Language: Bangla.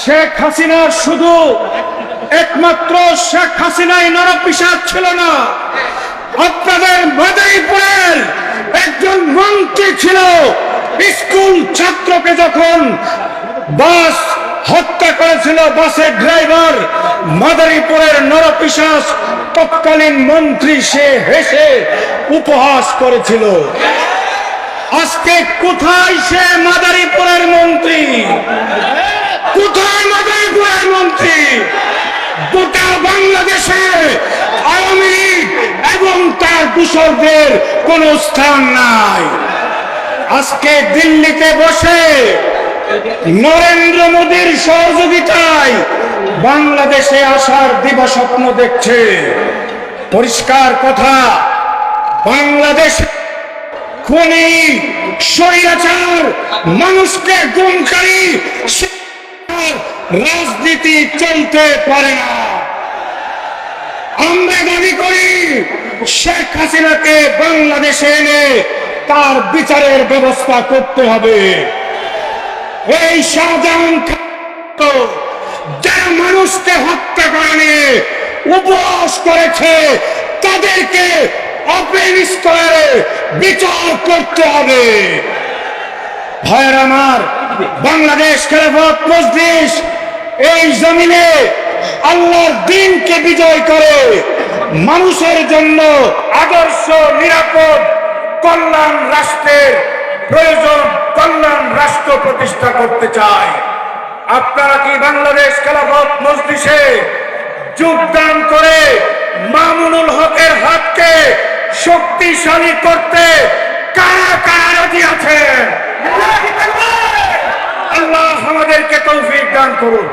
শেখ হাসিনা শুধু একমাত্র শেখ হাসিনাই নরপিসাদ ছিল না, আপনাদের মাদারীপুরের একজন মন্ত্রী ছিল, স্কুল ছাত্রকে যখন বাস হত্যা করেছিল, বাসের ড্রাইভার মাদারীপুরের নরপিসাস, তৎকালীন মন্ত্রী সে হেসে উপহাস করেছিল। আজকে কোথায় সে মাদারীপুরের মন্ত্রী কোথায় মাদারীপুরের মন্ত্রী গোটা বাংলাদেশে আওয়ামী লীগ এবং তার দূষকদের কোন স্থান নাই। আজকে দিল্লিতে বসে নরেন্দ্র মোদীর সহযোগিতায় বাংলাদেশে আসার দিবা স্বপ্ন দেখছে। পরিষ্কার কথা, বাংলাদেশ খুনি, স্বৈরাচার, মানুষকে গুমকারী রাজনীতি চলতে পারে না। আমরা দাবি করি শেখ হাসিনাকে বাংলাদেশে এনে তার বিচারের ব্যবস্থা করতে হবে। এই শাহজাহান যারা মানুষকে হত্যা করে নিয়ে উপহাস করেছে, তাদেরকে ওপেন স্তরে বিচার করতে হবে। ভাইয়ের আমার, বাংলাদেশ খেলাফত মজলিস, এই জমিনে আল্লাহর দিনকে বিজয় করে। মানুষের জন্য আদর্শ, নিরাপদ কল্যাণ রাষ্ট্রের প্রয়োজন কল্যাণ রাষ্ট্র প্রতিষ্ঠা করতে চায়। আপনারা কি বাংলাদেশ খেলাফত মজলিসে যোগদান করে মামুনুল হকের হাতকে শক্তিশালী করতে কারা কারা রাজি আছেন? আল্লাহ আমাদেরকে তৌফিক দান করুন।